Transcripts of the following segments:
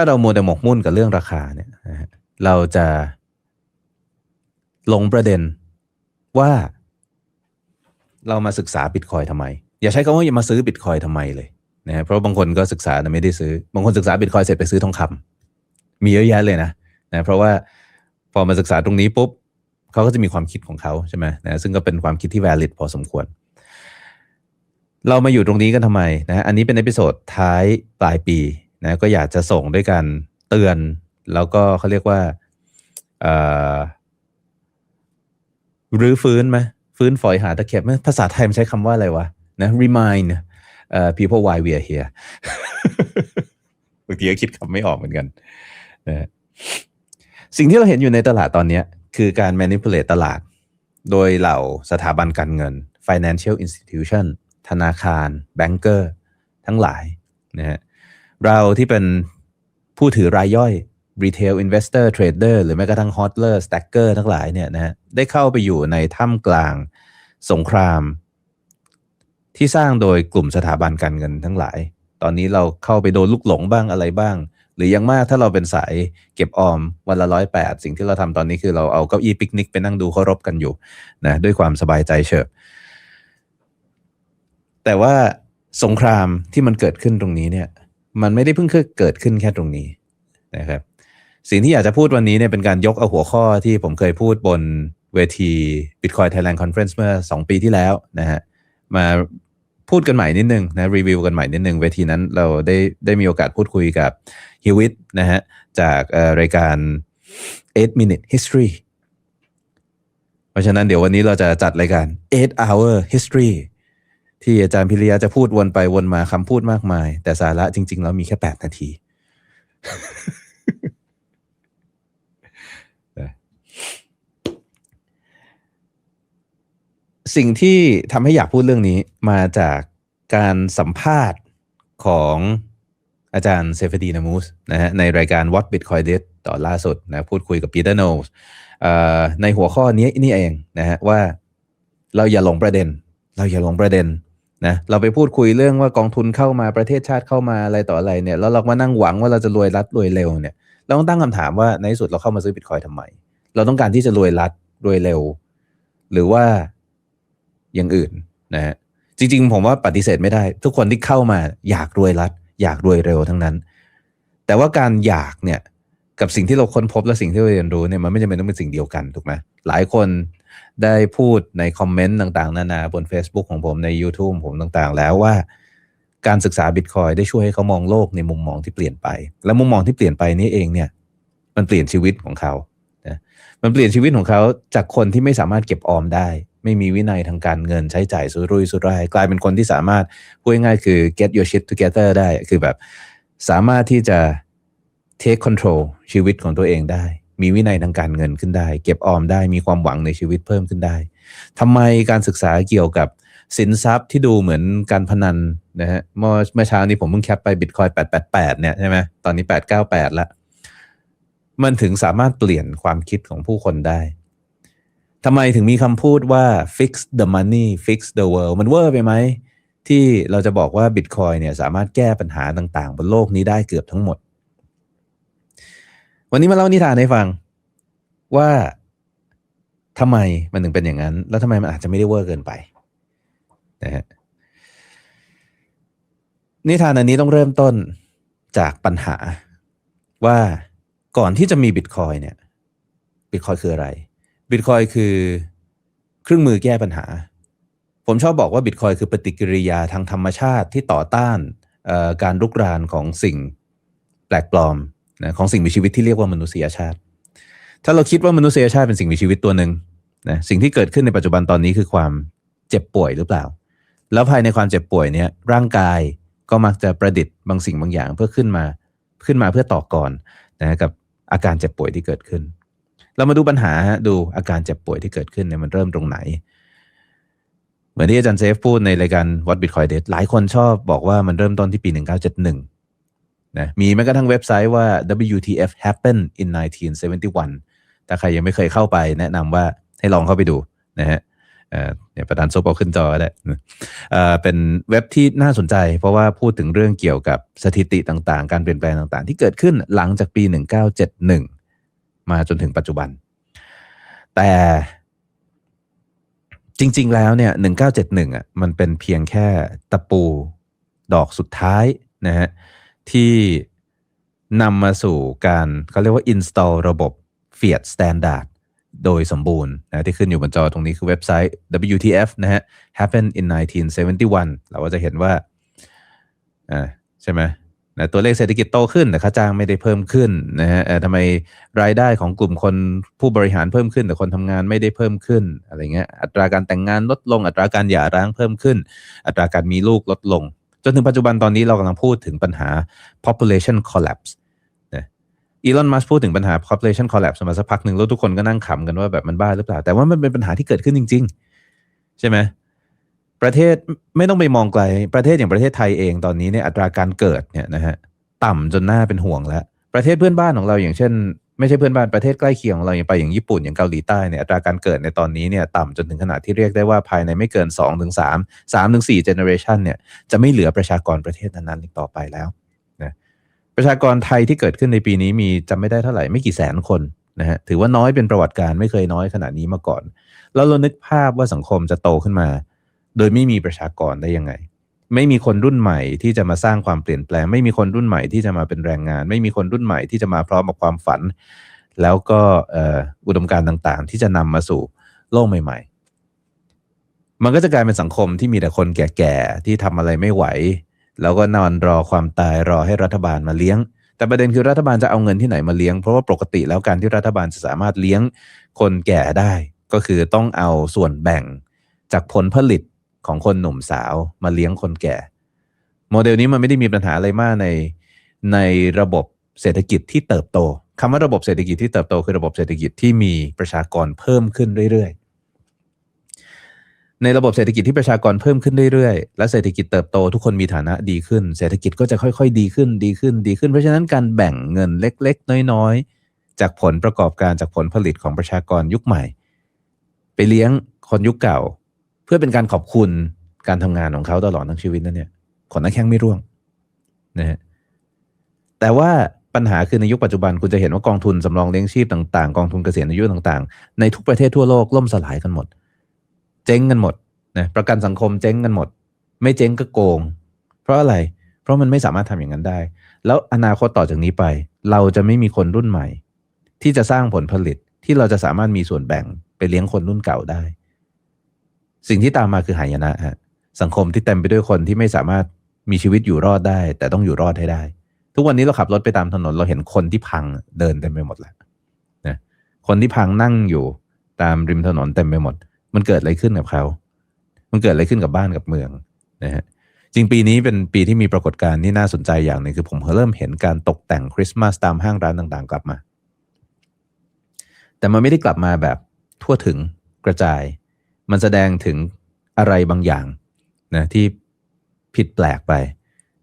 ถ้าเราโมวแต่หมกมุ่นกับเรื่องราคาเนี่ยเราจะลงประเด็นว่าเรามาศึกษาบิตคอยทำไม อย่าใช้คำว่าอย่ามาซื้อบิตคอยทำไมเลยนะฮะเพราะบางคนก็ศึกษาแต่ไม่ได้ซื้อบางคนศึกษาบิตคอยเสร็จไปซื้อทองคำมีเยอะแยะเลยนะนะเพราะว่าพอมาศึกษาตรงนี้ปุ๊บเขาก็จะมีความคิดของเขาใช่ไหมนะซึ่งก็เป็นความคิดที่ valid พอสมควร เรามาอยู่ตรงนี้กันทำไมนะอันนี้เป็นเอพิโซดท้ายปลายปี นะก็อยากจะส่งด้วยการเตือน แล้วก็เขาเรียกว่ารื้อฟื้นไหมฟื้นฝอยหาตะเข็บไหมภาษาไทยมันใช้คำว่าอะไรวะนะ remind uh, people why we are here บางทีก็คิดคำไม่ออกเหมือนกันนะสิ่งที่เราเห็นอยู่ในตลาดตอนนี้คือการ manipulate ตลาด โดยเหล่าสถาบันการเงิน financial institution ธนาคาร แบงก์เกอร์ ทั้งหลายนะฮะ เราที่เป็นผู้ถือรายย่อย retail investor trader หรือแม้กระทั่ง hodler stacker ทั้งหลายเนี่ยนะฮะได้เข้าไปอยู่ในถ้ำกลางสงคราม ที่สร้างโดยกลุ่มสถาบันการเงินทั้งหลาย ตอนนี้เราเข้าไปโดนลูกหลงบ้างอะไรบ้าง หรือยังมากถ้าเราเป็นสายเก็บออมวันละร้อยแปดสิ่งที่เราทำตอนนี้คือเราเอาเก้าอี้ปิกนิกไปนั่งดูเขารบกันอยู่นะด้วยความสบายใจเฉิบแต่ว่าสงครามที่มันเกิดขึ้นตรงนี้เนี่ย มันไม่ได้เพิ่งเกิดขึ้นแค่ตรงนี้นะครับ สิ่งที่อยากจะพูดวันนี้เนี่ยเป็นการยกเอาหัวข้อที่ผมเคยพูดบนเวที Bitcoin Thailand Conference เมื่อ 2 ปีที่แล้วนะฮะมาพูดกันใหม่นิดนึงนะรีวิวกันใหม่นิดนึงเวทีนั้นเราได้ได้มีโอกาสพูดคุยกับฮิวิตนะฮะจากรายการ 8 minute history เพราะฉะนั้นเดี๋ยววันนี้เราจะจัดรายการ 8 hour history ที่อาจารย์พิริยะจะพูดวนไปวนมาคำพูดมากมาย แต่สาระจริง ๆ แล้วมีแค่8นาที สิ่งที่ทำให้อยากพูดเรื่องนี้มาจากการสัมภาษณ์ของอาจารย์เซฟดีนามูสนะฮะในรายการ What Bitcoin Did ต่อล่าสุดนะพูดคุยกับปีเตอร์โนสในหัวข้อนี้นี่เองนะฮะว่าเราอย่าหลงประเด็น เราอย่าหลงประเด็น นะเราไปพูดคุยเรื่องว่ากองทุนเข้ามาประเทศชาติเข้ามาอะไรต่ออะไรเนี่ยแล้วเรามานั่งหวังว่าเราจะรวยรัดรวยเร็วเนี่ยเราต้องตั้งคำถามว่าในที่สุดเราเข้ามาซื้อบิตคอยทำไม เราต้องการที่จะรวยรัดรวยเร็ว หรือว่าอย่างอื่นนะฮะจริง ๆ ผมว่าปฏิเสธไม่ได้ ทุกคนที่เข้ามาอยากรวยรัด อยากรวยเร็วทั้งนั้น แต่ว่าการอยากเนี่ยกับสิ่งที่เราค้นพบและสิ่งที่เราเรียนรู้เนี่ยมันไม่จำเป็นต้องเป็นสิ่งเดียวกันถูกไหมหลายคน ได้พูดในคอมเมนต์ต่างๆ นานาบน Facebook ของผมใน YouTube ผมต่างๆ แล้วว่าการศึกษาบิตคอยได้ช่วยให้เขามองโลกในมุมมองที่เปลี่ยนไป และมุมมองที่เปลี่ยนไปนี้เองเนี่ย มันเปลี่ยนชีวิตของเขานะมันเปลี่ยนชีวิตของเขาจากคนที่ไม่สามารถเก็บออมได้ ไม่มีวินัยทางการเงินใช้จ่ายสุรุ่ยสุร่ายกลายเป็นคนที่สามารถพูดง่ายๆคือ get your shit together ได้คือแบบ สามารถที่จะ take control ชีวิตของตัวเองได้ มีวินัยทางการเงินขึ้นได้ เก็บออมได้มีความหวังในชีวิตเพิ่มขึ้นได้ทำไมการศึกษาเกี่ยวกับสินทรัพย์ที่ดูเหมือนการพนันนะฮะเมื่อเมื่อเช้านี้ผมเพิ่งแคปไปบิตคอย888 เนี่ยใช่ไหมตอนนี้ 898 ละ มันถึงสามารถเปลี่ยนความคิดของผู้คนได้ทำไมถึงมีคำพูดว่า fix the money fix the world มันเวอร์ไปไหม ที่เราจะบอกว่าบิตคอยเนี่ยสามารถแก้ปัญหาต่างๆ บนโลกนี้ได้เกือบทั้งหมด วันนี้มาเล่านิทานให้ฟังว่าทำไมมันถึงเป็นอย่างนั้น แล้วทำไมมันอาจจะไม่ได้เวอร์เกินไปนะฮะนิทานอันนี้ต้องเริ่มต้นจากปัญหาว่าก่อนที่จะมีบิตคอยเนี่ยบิตคอยคืออะไรบิตคอยคือเครื่องมือแก้ปัญหา ผมชอบบอกว่าบิตคอยคือปฏิกิริยาทางธรรมชาติที่ต่อต้านการลุกรานของสิ่งแปลกปลอม นะของสิ่งมีชีวิตที่เรียกว่ามนุษยชาติ ถ้าเราคิดว่ามนุษยชาติเป็นสิ่งมีชีวิตตัวหนึ่งนะสิ่งที่เกิดขึ้นในปัจจุบันตอนนี้คือความเจ็บป่วยหรือเปล่า แล้วภายในความเจ็บป่วยเนี้ยร่างกายก็มักจะประดิษฐ์บางสิ่งบางอย่างเพื่อขึ้นมาขึ้นมาเพื่อต่อก่อนนะกับอาการเจ็บป่วยที่เกิดขึ้น เรามาดูปัญหาดูอาการเจ็บป่วยที่เกิดขึ้นเนี่ยมันเริ่มตรงไหน เหมือนที่อาจารย์เซฟพูดในรายการวัดบิตคอยเดหลายคนชอบบอกว่ามันเริ่มต้นที่ปี 1971 นะมีแม้กระทั่งเว็บไซต์ว่า WTF happened in 1971 ถ้าใครยังไม่เคยเข้าไปแนะนำว่าให้ลองเข้าไปดูนะฮะเนี่ยประธานซุปเอาขึ้นจอได้เป็นเว็บที่น่าสนใจ เพราะว่าพูดถึงเรื่องเกี่ยวกับสถิติต่างๆ การเปลี่ยนแปลงต่างๆ ที่เกิดขึ้นหลังจากปี 1971 มาจนถึงปัจจุบัน แต่จริง ๆ แล้วเนี่ย 1971อะมันเป็นเพียงแค่ตะปูดอกสุดท้ายนะฮะ ที่นำมาสู่การเขาเรียกว่า install ระบบ Fiat Standard โดยสมบูรณ์นะที่ขึ้นอยู่บนจอตรงนี้คือเว็บไซต์ WTF นะฮะ happened in 1971 เราก็จะเห็นว่าอ่าใช่ไหมนะตัวเลขเศรษฐกิจโตขึ้นแต่ค่าจ้างไม่ได้เพิ่มขึ้นนะฮะเอ่อทำไมรายได้ของกลุ่มคนผู้บริหารเพิ่มขึ้น แต่คนทำงานไม่ได้เพิ่มขึ้นอะไรเงี้ยอัตราการแต่งงานลดลง อัตราการหย่าร้างเพิ่มขึ้น อัตราการมีลูกลดลง นถึงปัจจุบันตอนนี้เรากำลังพูดถึงปัญหา population collapse นะอีลอนมัสพูดถึงปัญหา population collapse มาสักพักหนึ่งแล้วทุกคนก็นั่งขำกันว่าแบบมันบ้าหรือเปล่า แต่ว่ามันเป็นปัญหาที่เกิดขึ้นจริง ๆ ใช่ไหมประเทศไม่ต้องไปมองไกล ประเทศอย่างประเทศไทยเองตอนนี้เนี่ยอัตราการเกิดเนี่ยนะฮะต่ำจนหน่าเป็นห่วงแล้ว ประเทศเพื่อนบ้านของเราอย่างเช่น ไม่ใช่เพื่อนบ้านประเทศใกล้เคียงของเราอย่างไปอย่างญี่ปุ่นอย่างเกาหลีใต้เนี่ยอัตราการเกิดในตอนนี้เนี่ยต่ำจนถึงขนาดที่เรียกได้ว่าภายในไม่เกิน 2-3ถึง3 3ถึง4 generation เนี่ยจะไม่เหลือประชากรประเทศนั้นๆอีกต่อไปแล้วนะประชากรไทยที่เกิดขึ้นในปีนี้มีจำไม่ได้เท่าไหร่ไม่กี่แสนคนนะฮะถือว่าน้อยเป็นประวัติการไม่เคยน้อยขนาดนี้มาก่อน แล้วเรานึกภาพว่าสังคมจะโตขึ้นมา โดยไม่มีประชากรได้ยังไง ไม่มีคนรุ่นใหม่ที่จะมาสร้างความเปลี่ยนแปลง ไม่มีคนรุ่นใหม่ที่จะมาเป็นแรงงาน ไม่มีคนรุ่นใหม่ที่จะมาพร้อมกับความฝัน แล้วก็อุดมการณ์ต่างๆ ที่จะนำมาสู่โลกใหม่ ๆ มันก็จะกลายเป็นสังคมที่มีแต่คนแก่ๆที่ทำอะไรไม่ไหว แล้วก็นอนรอความตายรอให้รัฐบาลมาเลี้ยง แต่ประเด็นคือรัฐบาลจะเอาเงินที่ไหนมาเลี้ยงเพราะว่าปกติแล้วการที่รัฐบาลจะสามารถเลี้ยงคนแก่ได้ ก็คือต้องเอาส่วนแบ่งจากผลผลิต ของคนหนุ่มสาวมาเลี้ยงคนแก่ โมเดลนี้มันไม่ได้มีปัญหาอะไรมากในในระบบเศรษฐกิจที่เติบโตคำว่าระบบเศรษฐกิจที่เติบโตคือระบบเศรษฐกิจที่มีประชากรเพิ่มขึ้นเรื่อยๆ ในระบบเศรษฐกิจที่ประชากรเพิ่มขึ้นเรื่อยๆ และเศรษฐกิจเติบโตทุกคนมีฐานะดีขึ้น เศรษฐกิจก็จะค่อยๆ ดีขึ้นดีขึ้นดีขึ้น เพราะฉะนั้นการแบ่งเงินเล็ก ๆ น้อยๆ จากผลประกอบการจากผลผลิตของประชากรยุคใหม่ ไปเลี้ยงคนยุคเก่า พื่อเป็นการขอบคุณการทำงานของเขาตลอดทั้งชีวิตนั่นเนี่ยขนน้าแข้งไม่ร่วงนะฮะแต่ว่าปัญหาคือในยุคปัจจุบันคุณจะเห็นว่ากองทุนสำรองเลี้ยงชีพต่างๆ กองทุนเกษียณอายุต่างๆ ในทุกประเทศทั่วโลกล่มสลายกันหมด เจ๊งกันหมดนะประกันสังคมเจ๊งกันหมด ไม่เจ๊งก็โกง เพราะอะไร เพราะมันไม่สามารถทำอย่างนั้นได้ แล้วอนาคตต่อจากนี้ไป เราจะไม่มีคนรุ่นใหม่ ที่จะสร้างผลผลิตที่เราจะสามารถมีส่วนแบ่งไปเลี้ยงคนรุ่นเก่าได้ สิ่งที่ตามมาคือหายนะฮะสังคมที่เต็มไปด้วยคนที่ไม่สามารถมีชีวิตอยู่รอดได้ แต่ต้องอยู่รอดให้ได้ ทุกวันนี้เราขับรถไปตามถนนเราเห็นคนที่พังเดินเต็มไปหมดแล้วนะคนที่พังนั่งอยู่ตามริมถนนเต็มไปหมด มันเกิดอะไรขึ้นกับเขา มันเกิดอะไรขึ้นกับบ้านกับเมืองนะฮะจริงปีนี้เป็นปีที่มีปรากฏการณ์ที่น่าสนใจอย่างหนึ่งคือผมเริ่มเห็นการตกแต่งคริสต์มาสตามห้างร้านต่างๆ กลับมา แต่มันไม่ได้กลับมาแบบทั่วถึงกระจาย มันแสดงถึงอะไรบางอย่างนะที่ผิดแปลกไป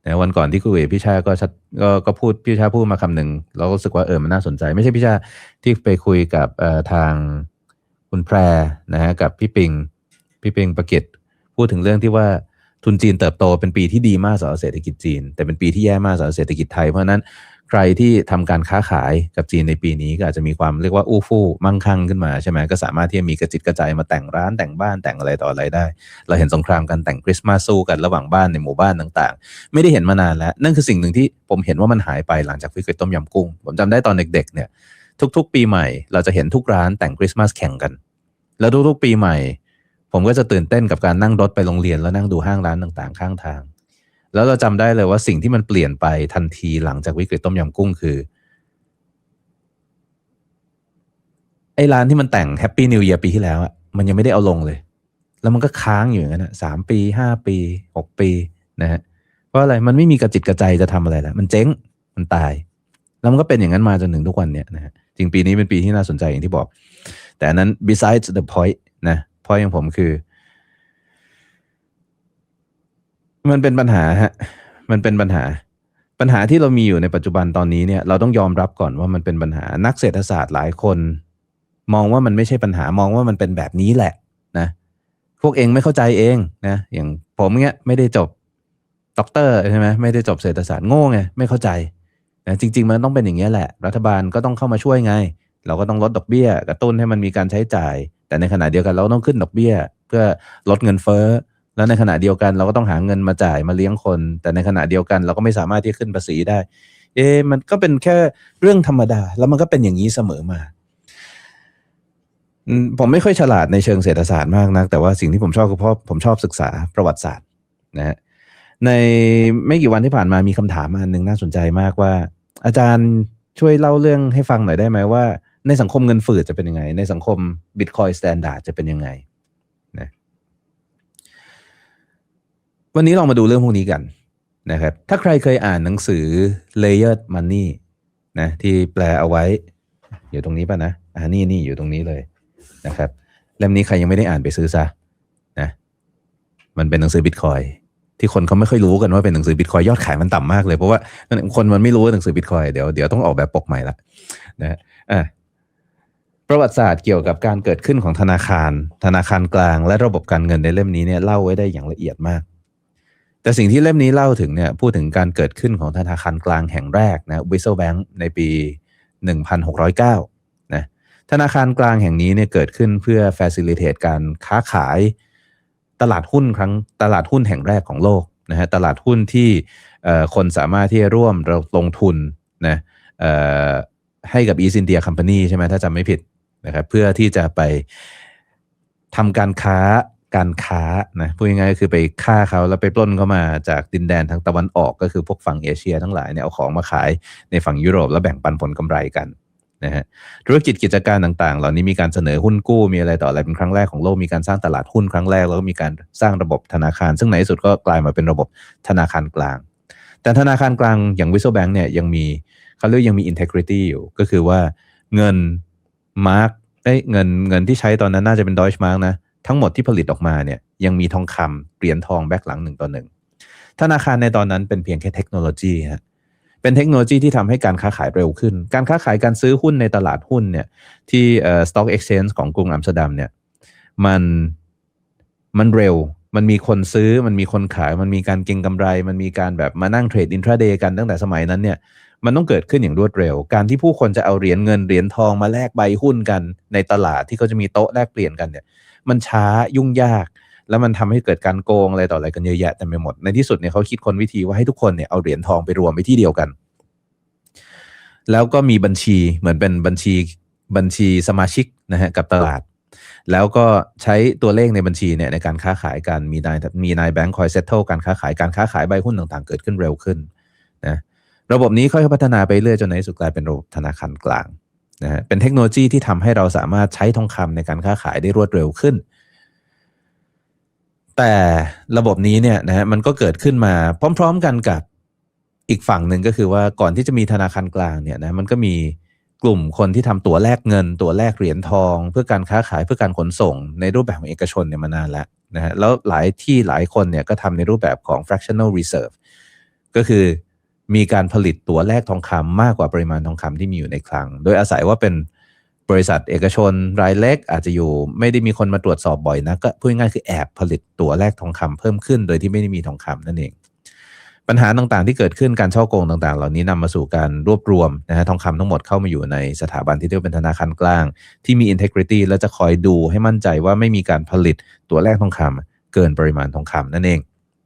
นะวันก่อนที่คุยกับพี่ชาก็ชัดก็ก็พูดพี่ชาพูดมาคำหนึ่งเราก็รู้สึกว่าเออมันน่าสนใจ ไม่ใช่พี่ชาที่ไปคุยกับทางคุณแพรนะฮะกับพี่ปิงพี่ปิงประกิตพูดถึงเรื่องที่ว่าทุนจีนเติบโตเป็นปีที่ดีมากสำหรับเศรษฐกิจจีน แต่เป็นปีที่แย่มากสำหรับเศรษฐกิจไทยเพราะนั้น รที่ทำการค้าขายกับจีนในปีนี้ก็อาจจะมีความเรียกว่าอู้ฟู่มั่งคั่งขึ้นมาใช่ไหมก็สามารถที่จะมีกระจิตกระจายมาแต่งร้านแต่งบ้านแต่งอะไรต่ออะไรได้ เราเห็นสงครามกันแต่งคริสต์มาสสู้กันระหว่างบ้านในหมู่บ้านต่างๆ ไม่ได้เห็นมานานแล้ว นั่นคือสิ่งหนึ่งที่ผมเห็นว่ามันหายไปหลังจากวิกฤตต้มยำกุ้ง ผมจำได้ตอนเด็กๆเนี่ยทุก ๆ ปีใหม่เราจะเห็นทุกร้านแต่งคริสต์มาสแข่งกัน แล้วทุกๆ ปีใหม่ ผมก็จะตื่นเต้นกับการนั่งรถไปโรงเรียนแล้วนั่งดูห้างร้านต่างๆ ข้างทาง แล้วเราจำได้เลยว่าสิ่งที่มันเปลี่ยนไปทันทีหลังจากวิกฤตต้มยำกุ้งคือไอ้ร้านที่มันแต่งแฮปปี้นิว e ย r ปีที่แล้วอะมันยังไม่ได้เอาลงเลย แล้วมันก็ค้างอยู่อย่างนั้นอะสามปีห้าปีหกปีนะฮะเพราะอะไรมันไม่มีกระจิตกระใจจะทำอะไรแล้วมันเจ๊งมันตาย แล้วมันก็เป็นอย่างนั้นมาจนถึงทุกวันเนี้ยนะฮะจริงปีนี้เป็นปีที่น่าสนใจอย่างที่บอก แต่นนั้น besides the point นะ point ของผมคือ มันเป็นปัญหาฮะ มันเป็นปัญหา ปัญหาที่เรามีอยู่ในปัจจุบันตอนนี้เนี่ย เราต้องยอมรับก่อนว่ามันเป็นปัญหา นักเศรษฐศาสตร์หลายคน มองว่ามันไม่ใช่ปัญหามองว่ามันเป็นแบบนี้แหละ นะ พวกเองไม่เข้าใจเองนะ อย่างผมเนี้ยไม่ได้จบด็อกเตอร์ใช่ไหมไม่ได้จบเศรษฐศาสตร์โง่ไงไม่เข้าใจนะจริง ๆ มันต้องเป็นอย่างนี้ยแหละ รัฐบาลก็ต้องเข้ามาช่วยไง เราก็ต้องลดดอกเบี้ย กระตุ้นให้มันมีการใช้จ่าย แต่ในขณะเดียวกันเราต้องขึ้นดอกเบี้ย เพื่อลดเงินเฟ้อ แล้วในขณะเดียวกันเราก็ต้องหาเงินมาจ่ายมาเลี้ยงคน แต่ในขณะเดียวกันเราก็ไม่สามารถที่ขึ้นภาษีได้ เอ๊มันก็เป็นแค่เรื่องธรรมดา แล้วมันก็เป็นอย่างนี้เสมอมาผมไม่ค่อยฉลาดในเชิงเศรษฐศาสตร์มากนัก แต่ว่าสิ่งที่ผมชอบคือเพราะผมชอบศึกษาประวัติศาสตร์นะฮะในไม่กี่วันที่ผ่านมามีคำถามอันหนึ่งน่าสนใจมากว่า อาจารย์ช่วยเล่าเรื่องให้ฟังหน่อยได้ไหมว่า ในสังคมเงินฝืดจะเป็นยังไง ในสังคม Bitcoin Standard จะเป็นยังไงนะ วันนี้ลองมาดูเรื่องพวกนี้กันนะครับ ถ้าใครเคยอ่านหนังสือ Layered Money นะที่แปลเอาไว้ อยู่ตรงนี้ป่ะนะอ่านี่นี่อยู่ตรงนี้เลยนะครับเล่มนี้ใครยังไม่ได้อ่านไปซื้อซะนะมันเป็นหนังสือบิตคอยที่คนเขาไม่ค่อยรู้กันว่าเป็นหนังสือบิตคอยยอดขายมันต่ำมากเลยเพราะว่าคนมันไม่รู้ว่าหนังสือบิตคอยเดี๋ยวเดี๋ยวต้องออกแบบปกใหม่ละนะอะประวัติศาสตร์เกี่ยวกับการเกิดขึ้นของธนาคาร ธนาคารกลาง และระบบการเงินในเล่มนี้เนี่ยเล่าไว้ได้อย่างละเอียดมาก แต่สิ่งที่เล่มนี้เล่าถึงเนี่ยพูดถึงการเกิดขึ้นของธนาคารกลางแห่งแรกนะ Whistle Bank ในปี 1609นะธนาคารกลางแห่งนี้เนี่ยเกิดขึ้นเพื่อ facilitate การค้าขายตลาดหุ้นครั้งตลาดหุ้นแห่งแรกของโลกนะฮะตลาดหุ้นที่คนสามารถที่จะร่วมลงทุนนะให้กับ East India Company ใช่ไหมถ้าจำไม่ผิดนะครับเพื่อที่จะไปทำการค้า การค้านะพูดง่ายๆก็คือไปฆ่าเขาแล้วไปปล้นเข้ามาจากดินแดนทางตะวันออกก็คือพวกฝั่งเอเชียทั้งหลายเนี่ยเอาของมาขายในฝั่งยุโรปแล้วแบ่งปันผลกำไรกันนะฮะธุรกิจกิจการต่างๆ เหล่านี้มีการเสนอหุ้นกู้มีอะไรต่ออะไรเป็นครั้งแรกของโลกมีการสร้างตลาดหุ้นครั้งแรกแล้วก็มีการสร้างระบบธนาคาร ซึ่งในที่สุดก็กลายมาเป็นระบบธนาคารกลาง แต่ธนาคารกลางอย่างวิสโซแบงค์เนี่ยยังมีเขาเรียกยังมี integrity อยู่ก็คือว่าเงินมาร์กเอ้เงินเงินที่ใช้ตอนนั้นน่าจะเป็นดอยช์มาร์กนะ ทั้งหมดที่ผลิตออกมาเนี่ยยังมีทองคำเหรียญทองแบ็กหลังหนึ่งต่อหนึ่งธนาคารในตอนนั้นเป็นเพียงแค่เทคโนโลยีฮะเป็นเทคโนโลยีที่ทำให้การค้าขายเร็วขึ้น การค้าขายการซื้อหุ้นในตลาดหุ้นเนี่ยที่เอ่อ Stock Exchange ของกรุงอัมสเตอร์ดัมเนี่ยมันมันเร็วมันมีคนซื้อมันมีคนขาย มันมีการเก็งกำไร มันมีการแบบมานั่งเทรดอินทราเดย์กันตั้งแต่สมัยนั้นเนี่ยมันต้องเกิดขึ้นอย่างรวดเร็ว การที่ผู้คนจะเอาเหรียญเงินเหรียญทองมาแลกใบหุ้นกันในตลาดที่เขาจะมีโต๊ะแลกเปลี่ยนกันเนี่ย มันช้ายุ่งยาก แล้วมันทำให้เกิดการโกงอะไรต่ออะไรกันเยอะแยะเต็มไปหมดในที่สุดเนี่ยเขาคิดคนวิธีว่าให้ทุกคนเนี่ยเอาเหรียญทองไปรวมไปที่เดียวกัน แล้วก็มีบัญชีเหมือนเป็นบัญชีบัญชีสมาชิกนะฮะกับตลาด แล้วก็ใช้ตัวเลขในบัญชีเนี่ยในการค้าขายกันมีนายมีนายแบงค์คอยเซ็ตเทิลการค้าขายการค้าขายใบหุ้นต่างๆ เกิดขึ้นเร็วขึ้นนะระบบนี้ค่อยพัฒนาไปเรื่อยจนในที่สุดกลายเป็นระบบธนาคารกลาง นะฮะเป็นเทคโนโลยีที่ทำให้เราสามารถใช้ทองคำในการค้าขายได้รวดเร็วขึ้น แต่ระบบนี้เนี่ยนะฮะมันก็เกิดขึ้นมาพร้อม ๆกันกับอีกฝั่งหนึ่งก็คือว่าก่อนที่จะมีธนาคารกลางเนี่ยนะมันก็มีกลุ่มคนที่ทำตัวแลกเงิน ตัวแลกเหรียญทอง เพื่อการค้าขายเพื่อการขนส่ง ในรูปแบบของเอกชนเนี่ยมานานแล้วนะฮะแล้วหลายที่หลายคนเนี่ยก็ทำในรูปแบบของ fractional reserve ก็คือ มีการผลิตตัวแลกทองคำมากกว่าปริมาณทองคำที่มีอยู่ในคลัง โดยอาศัยว่าเป็นบริษัทเอกชนรายเล็กอาจจะอยู่ ไม่ได้มีคนมาตรวจสอบบ่อยนะก็พูดง่ายคือแอบผลิตตัวแลกทองคำเพิ่มขึ้น โดยที่ไม่ได้มีทองคำนั่นเอง ปัญหาต่างๆที่เกิดขึ้นการช่อโกงต่างๆ เหล่านี้นำมาสู่การรวบรวมนะฮะทองคำทั้งหมดเข้ามาอยู่ในสถาบันที่เรียกเป็นธนาคารกลาง ที่มี integrity และจะคอยดูให้มั่นใจว่าไม่มีการผลิตตัวแลกทองคำเกินปริมาณทองคำนั่นเอง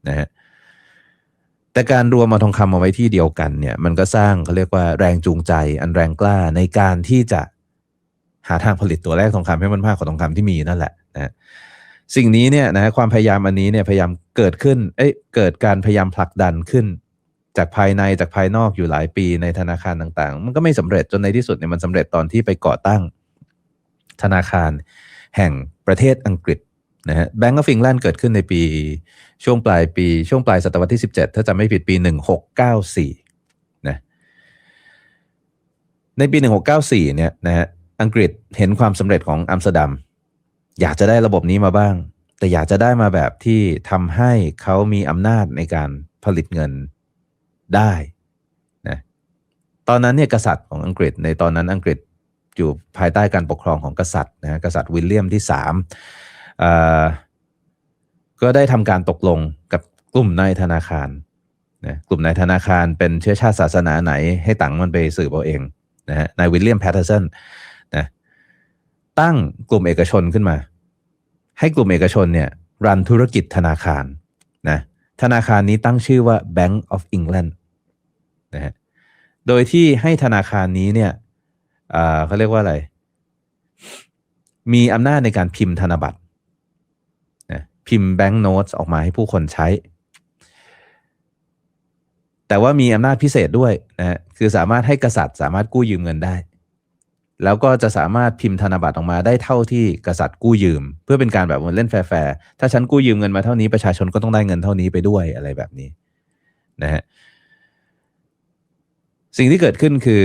นะฮะ แต่การรวมมาทองคำมาไว้ที่เดียวกันเนี่ยมันก็สร้างเขาเรียกว่าแรงจูงใจอันแรงกล้าในการที่จะหาทางผลิตตัวแรกทองคำให้มันมากกว่าทองคำที่มีนั่นแหละนะสิ่งนี้เนี่ยนะความพยายามอันนี้เนี่ยพยายามเกิดขึ้นเอ้ยเกิดการพยายามผลักดันขึ้น จากภายในจากภายนอกอยู่หลายปีในธนาคารต่างๆ มันก็ไม่สำเร็จจนในที่สุดเนี่ยมันสำเร็จตอนที่ไปก่อตั้งธนาคารแห่งประเทศอังกฤษ นะฮะแบงก์ออฟฟิงแลนด์เกิดขึ้นในปีช่วงปลายปีช่วงปลายศตวรรษที่ 17 ถ้าจำไม่ผิดปี 1694นะในปี 1694เนี่ยนะฮะอังกฤษเห็นความสำเร็จของอัมสเตอร์ดัม อยากจะได้ระบบนี้มาบ้าง แต่อยากจะได้มาแบบที่ทำให้เขามีอำนาจในการผลิตเงินได้นะตอนนั้นเนี่ยกษัตริย์ของอังกฤษ ในตอนนั้นอังกฤษอยู่ภายใต้การปกครองของกษัตริย์นะกษัตริย์วิลเลียมที่สาม ก็ได้ทำการตกลงกับกลุ่มนายธนาคารนะกลุ่มนายธนาคารเป็นเชื้อชาติศาสนาไหน ให้ตังมันไปสืบเอาเองนะฮะนายวิลเลียมแพตเทอร์สันนะตั้งกลุ่มเอกชนขึ้นมา ให้กลุ่มเอกชนเนี่ยรันธุรกิจธนาคารนะธนาคารนี้ตั้งชื่อว่า Bank of England นะฮะโดยที่ให้ธนาคารนี้เนี่ยเขาเรียกว่าอะไร มีอำนาจในการพิมพ์ธนบัตร พิมพ์แบงก์โน้ตออกมาให้ผู้คนใช้ แต่ว่ามีอำนาจพิเศษด้วยนะฮะคือสามารถให้กษัตริย์สามารถกู้ยืมเงินได้ แล้วก็จะสามารถพิมพ์ธนบัตรออกมาได้เท่าที่กษัตริย์กู้ยืม เพื่อเป็นการแบบเล่นแฟร์ถ้าฉันกู้ยืมเงินมาเท่านี้ประชาชนก็ต้องได้เงินเท่านี้ไปด้วยอะไรแบบนี้นะฮะสิ่งที่เกิดขึ้นคือ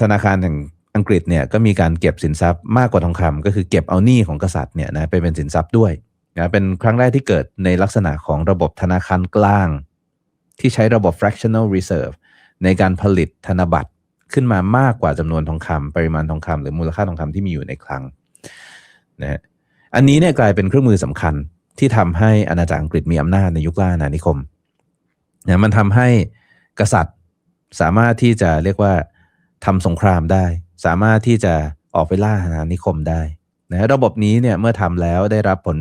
ธนาคารแห่งอังกฤษเนี่ยก็มีการเก็บสินทรัพย์มากกว่าทองคำก็คือเก็บเอาหนี้ของกษัตริย์เนี่ยนะไปเป็นสินทรัพย์ด้วย นะเป็นครั้งแรกที่เกิดในลักษณะของระบบธนาคารกลาง ที่ใช้ระบบ fractional reserve ในการผลิตธนบัตรขึ้นมามากกว่าจำนวนทองคำปริมาณทองคำหรือมูลค่าทองคำที่มีอยู่ในคลังนะฮะอันนี้เนี่ยกลายเป็นเครื่องมือสำคัญที่ทำให้อาณาจักรอังกฤษมีอำนาจในยุคล่าอาณานิคมนะมันทำให้กษัตริย์สามารถที่จะเรียกว่าทำสงครามได้ สามารถที่จะออกไปล่าอาณานิคมได้นะระบบนี้เนี่ยเมื่อทำแล้วได้รับผล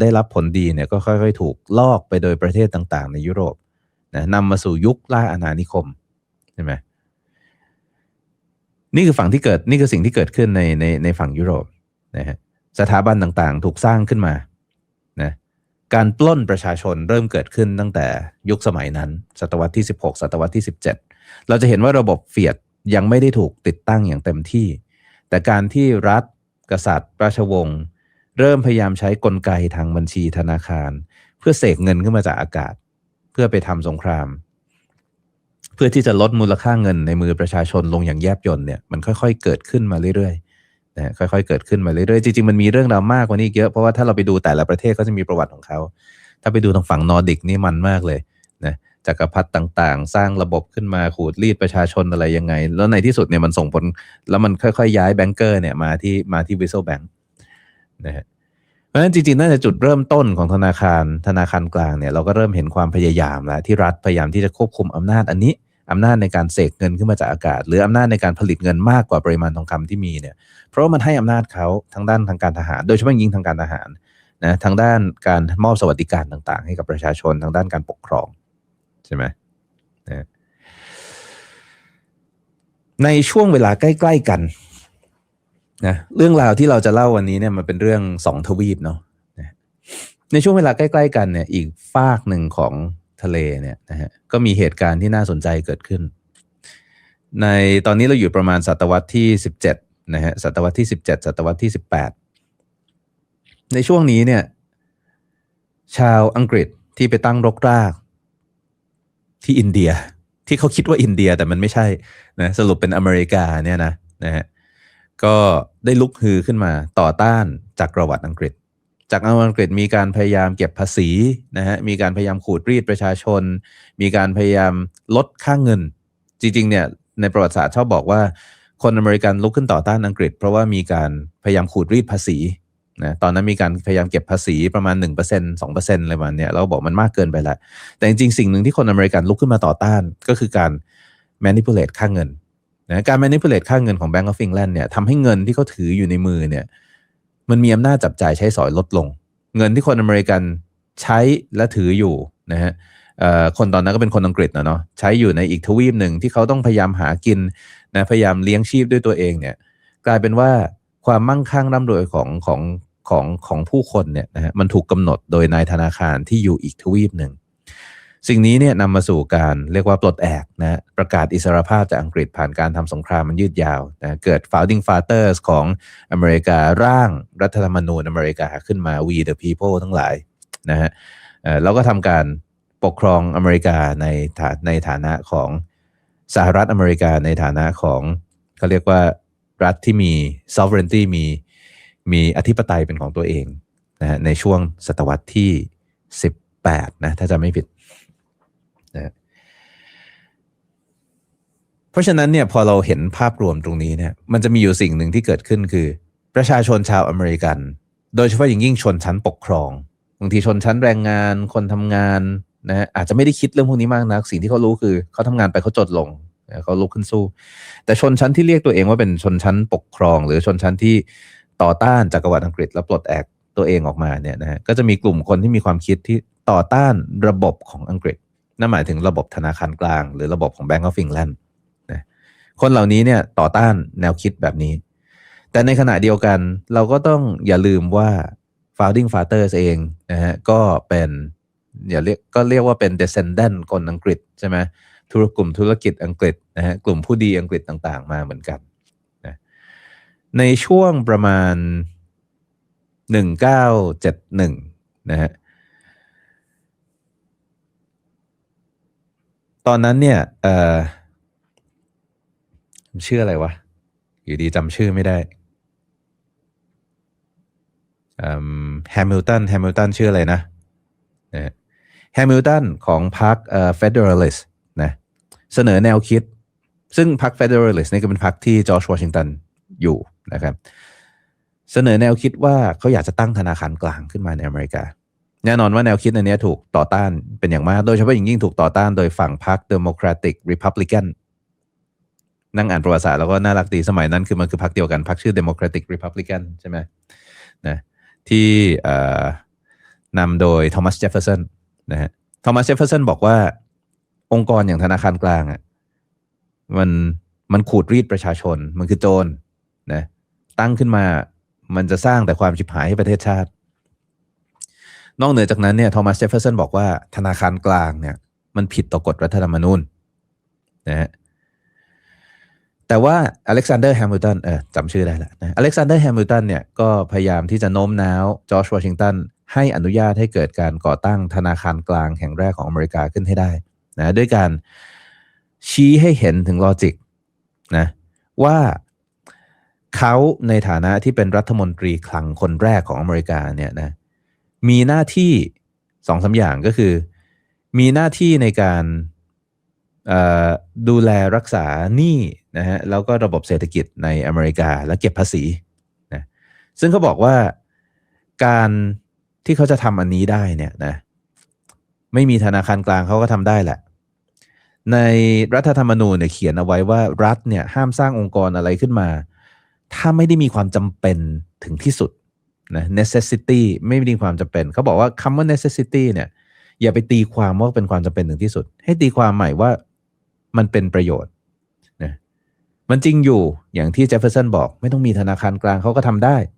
ได้รับผลดีเนี่ยก็ค่อย ๆ ถูกลอกไปโดยประเทศต่างๆ ในยุโรปนะนำมาสู่ยุคล่าอาณานิคมใช่ไหมนี่คือฝั่งที่เกิดนี่คือสิ่งที่เกิดขึ้นในในในฝั่งยุโรปนะฮะสถาบันต่างๆ ถูกสร้างขึ้นมานะการปล้นประชาชนเริ่มเกิดขึ้นตั้งแต่ยุคสมัยนั้น ศตวรรษที่ 16 ศตวรรษที่ 17 เราจะเห็นว่าระบบเฟียดยังไม่ได้ถูกติดตั้งอย่างเต็มที่ แต่การที่รัฐกษัตริย์ ราชวงศ์ เริ่มพยายามใช้กลไกทางบัญชีธนาคาร เพื่อเสกเงินขึ้นมาจากอากาศ เพื่อไปทำสงคราม เพื่อที่จะลดมูลค่าเงินในมือประชาชนลงอย่างแยบยลเนี่ยมันค่อยๆเกิดขึ้นมาเรื่อยๆนะค่อยๆเกิดขึ้นมาเรื่อยๆจริงๆมันมีเรื่องราวมากกว่านี้เยอะเพราะว่าถ้าเราไปดูแต่ละประเทศเขาจะมีประวัติของเขาถ้าไปดูทางฝั่งนอร์ดิกนี่มันมากเลยนะจักรพรรดิต่างๆ สร้างระบบขึ้นมาขูดรีดประชาชนอะไรยังไง แล้วในที่สุดเนี่ยมันส่งผล แล้วมันค่อยๆ ย้ายแบงเกอร์เนี่ยมาที่มาที่วิสเซลแบงค์ นะฮะเพราะฉะนั้นจริงๆน่าจะจุดเริ่มต้นของธนาคารธนาคารกลางเนี่ยเราก็เริ่มเห็นความพยายามแล้วที่รัฐพยายามที่จะควบคุมอำนาจอันนี้อำนาจในการเสกเงินขึ้นมาจากอากาศ หรืออำนาจในการผลิตเงินมากกว่าปริมาณทองคำที่มีเนี่ยเพราะมันให้อำนาจเขาทางด้านทางการทหาร โดยเฉพาะยิ่งทางการทหารนะทางด้านการมอบสวัสดิการต่างๆ ให้กับประชาชนทางด้านการปกครองใช่ไหมนะในช่วงเวลาใกล้ ๆ กัน นะเรื่องราวที่เราจะเล่าวันนี้เนี่ยมันเป็นเรื่องสองทวีปเนาะในช่วงเวลาใกล้ๆกันเนี่ยอีกฝากหนึ่งของทะเลเนี่ยนะฮะก็มีเหตุการณ์ที่น่าสนใจเกิดขึ้น ในตอนนี้เราอยู่ประมาณศตวรรษที่สิบเจ็ดนะฮะศตวรรษที่สิบเจ็ดศตวรรษที่สิบแปดในช่วงนี้เนี่ยชาวอังกฤษที่ไปตั้งรกราก ที่อินเดียที่เขาคิดว่าอินเดียแต่มันไม่ใช่นะสรุปเป็นอเมริกาเนี่ยนะนะฮะ ก็ได้ลุกฮือขึ้นมาต่อต้านจากประวัติอังกฤษ จากอังกฤษมีการพยายามเก็บภาษีนะฮะมีการพยายามขูดรีดประชาชน มีการพยายามลดค่าเงิน จริงๆเนี่ยในประวัติศาสตร์ชอบบอกว่า คนอเมริกันลุกขึ้นต่อต้านอังกฤษ เพราะว่ามีการพยายามขูดรีดภาษีนะตอนนั้นมีการพยายามเก็บภาษีประมาณ 1% 2%อะไรประมาณเนี้ยเราบอกมันมากเกินไปแล้วแต่จริงๆ สิ่งหนึ่งที่คนอเมริกันลุกขึ้นมาต่อต้านก็คือการ manipulate ค่าเงิน นะการ manipulate ค่าเงินของ Bank of England เนี่ยทำให้เงินที่เขาถืออยู่ในมือเนี่ยมันมีอำนาจจับจ่ายใช้สอยลดลง เงินที่คนอเมริกันใช้และถืออยู่นะฮะคนตอนนั้นก็เป็นคนอังกฤษนะเนาะใช้อยู่ในอีกทวีปหนึ่งที่เขาต้องพยายามหากินนะพยายามเลี้ยงชีพด้วยตัวเองเนี่ยกลายเป็นว่าความมั่งคั่งร่ำรวยของของของของผู้คนเนี่ยนะฮะมันถูกกำหนดโดยนายธนาคารที่อยู่อีกทวีปหนึ่ง สิ่งนี้เนี่ยนำมาสู่การเรียกว่าปลดแอกนะประกาศอิสรภาพจากอังกฤษผ่านการทำสงครามมันยืดยาวนะเกิด founding fathers ของอเมริการ่างรัฐธรรมนูญอเมริกาขึ้นมา we the people ทั้งหลายนะฮะแล้วก็ทำการปกครองอเมริกาในฐานในฐานะของสหรัฐอเมริกาในฐานะของเขาเรียกว่ารัฐที่มี sovereignty มีมีอธิปไตยเป็นของตัวเองนะฮะในช่วงศตวรรษที่ 18นะถ้าจะไม่ผิดนะ เพราะฉะนั้นเนี่ยพอเราเห็นภาพรวมตรงนี้เนี่ยมันจะมีอยู่สิ่งหนึ่งที่เกิดขึ้นคือ ประชาชนชาวอเมริกัน โดยเฉพาะอย่างยิ่งชนชั้นปกครองบางทีชนชั้นแรงงานคนทำงานนะฮะอาจจะไม่ได้คิดเรื่องพวกนี้มากนะสิ่งที่เขารู้คือเขาทำงานไปเขาจดลงเขาลุกขึ้นสู้ แต่ชนชั้นที่เรียกตัวเองว่าเป็นชนชั้นปกครอง หรือชนชั้นที่ต่อต้านจักรวรรดิอังกฤษแล้วปลดแอกตัวเองออกมาเนี่ยนะฮะก็จะมีกลุ่มคนที่มีความคิดที่ต่อต้านระบบของอังกฤษนั่นหมายถึงระบบธนาคารกลาง หรือระบบของ Bank of England นะ คนเหล่านี้เนี่ยต่อต้านแนวคิดแบบนี้ แต่ในขณะเดียวกันเราก็ต้องอย่าลืมว่า founding fathers เองนะฮะก็เป็นอย่าเรียกก็เรียกว่าเป็น descendant คนอังกฤษใช่ไหมธุรกลุ่มธุรกิจอังกฤษนะฮะกลุ่มผู้ดีอังกฤษต่างๆ มาเหมือนกันนะในช่วงประมาณ 1971นะฮะตอนนั้นเนี่ยเอ่อ ชื่ออะไรวะ อยู่ดีจำชื่อไม่ได้แฮมิลตันแฮมิลตันชื่ออะไรนะแฮมิลตันของพรรคเอ่อ Federalist นะเสนอแนวคิด ซึ่งพรรค Federalist นี่ก็เป็นพรรคที่จอร์จวอชิงตันอยู่นะครับเสนอแนวคิดว่าเขาอยากจะตั้งธนาคารกลางขึ้นมาในอเมริกา แน่นอนว่าแนวคิดอันนี้ถูกต่อต้านเป็นอย่างมาก โดยเฉพาะอย่างยิ่งถูกต่อต้านโดยฝั่งพรรค Democratic Republican นั่ นั่งอ่านประวัติศาสตร์แล้วก็น่ารักดีสมัยนั้นคือมันคือพรรคเดียวกันพรรคชื่อ Democratic Republican ใช่ไหมนะที่นำโดยโทมัสเจฟเฟอร์สันนะฮะโทมัสเจฟเฟอร์สันบอกว่าองค์กรอย่างธนาคารกลางอะมันมันขูดรีดประชาชน มันคือโจรนะตั้งขึ้นมามันจะสร้างแต่ความชิบหายให้ประเทศชาติ นอกเหนือจากนั้นเนี่ยโทมัสเจฟเฟอร์สันบอกว่าธนาคารกลางเนี่ยมันผิดต่อกฎรัฐธรรมนูญนะฮะ แต่ว่าอเล็กซานเดอร์แฮมิลตันเออจำชื่อได้แล้วนะอเล็กซานเดอร์แฮมิลตันเนี่ยก็พยายามที่จะโน้มน้าวจอร์จวอชิงตันให้อนุญาตให้เกิดการก่อตั้งธนาคารกลางแห่งแรกของอเมริกาขึ้นให้ได้นะด้วยการชี้ให้เห็นถึงลอจิกนะว่าเขาในฐานะที่เป็นรัฐมนตรีคลังคนแรกของอเมริกาเนี่ยนะมีหน้าที่สองสาอย่างก็คือ มีหน้าที่ในการ ดูแลรักษาหนี้นะฮะแล้วก็ระบบเศรษฐกิจในอเมริกาและเก็บภาษีนะซึ่งเขาบอกว่าการที่เขาจะทำอันนี้ได้เนี่ยนะไม่มีธนาคารกลางเขาก็ทำได้แหละ ในรัฐธรรมนูญเนี่ยเขียนเอาไว้ว่ารัฐเนี่ยห้ามสร้างองค์กรอะไรขึ้นมา ถ้าไม่ได้มีความจำเป็นถึงที่สุดนะ necessity ไม่มีความจำเป็น เขาบอกว่าคำว่า necessity เนี่ยอย่าไปตีความว่าเป็นความจำเป็นถึงที่สุด ให้ตีความใหม่ว่า มันเป็นประโยชน์นะมันจริงอยู่อย่างที่เจฟเฟอร์สันบอก ไม่ต้องมีธนาคารกลางเขาก็ทำได้